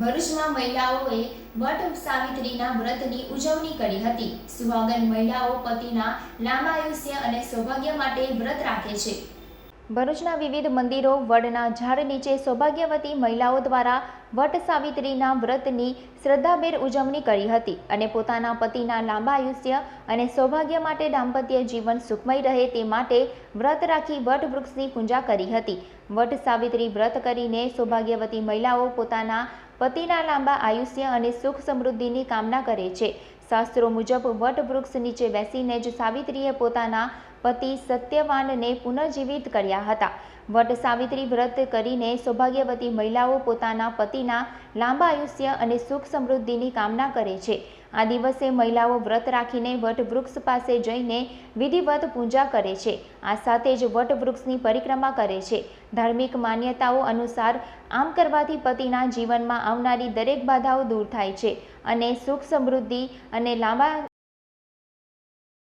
ભરૂચમાં મહિલાઓએ વટ સાવિત્રીના વ્રતની ઉજવણી કરી હતી. સુહાગન મહિલાઓ પતિના લાંબા આયુષ્ય અને સૌભાગ્ય માટે વ્રત રાખે છે. ભરૂચના વિવિધ મંદિરો, વડના ઝાડ નીચે સૌભાગ્યવતી મહિલાઓ દ્વારા વટ સાવિત્રીના વ્રતની શ્રદ્ધાભેર ઉજવણી કરી હતી અને પોતાના પતિના લાંબા આયુષ્ય અને સૌભાગ્ય માટે દાંપત્ય જીવન સુખમય રહે તે માટે વ્રત રાખી વટ વૃક્ષની પૂજા કરી હતી. વટ સાવિત્રી વ્રત કરીને સૌભાગ્યવતી મહિલાઓ પોતાના પતિના લાંબા આયુષ્ય અને સુખ સમૃદ્ધિની કામના કરે છે. શાસ્ત્રો મુજબ વટવૃક્ષ નીચે બેસીને જ સાવિત્રીએ પોતાના પતિ સત્યવાનને પુનર્જીવિત કર્યા હતા. વટ સાવિત્રી વ્રત કરીને સૌભાગ્યવતી મહિલાઓ પોતાના પતિના લાંબા આયુષ્ય અને સુખ સમૃદ્ધિની કામના કરે છે. આ દિવસે મહિલાઓ વ્રત રાખીને વટવૃક્ષ પાસે જઈને વિધિવત પૂજા કરે છે. આ સાથે જ વટવૃક્ષની પરિક્રમા કરે છે. ધાર્મિક માન્યતાઓ અનુસાર આમ કરવાથી પતિના જીવનમાં આવનારી દરેક બાધાઓ દૂર થાય છે અને સુખ સમૃદ્ધિ અને લાંબા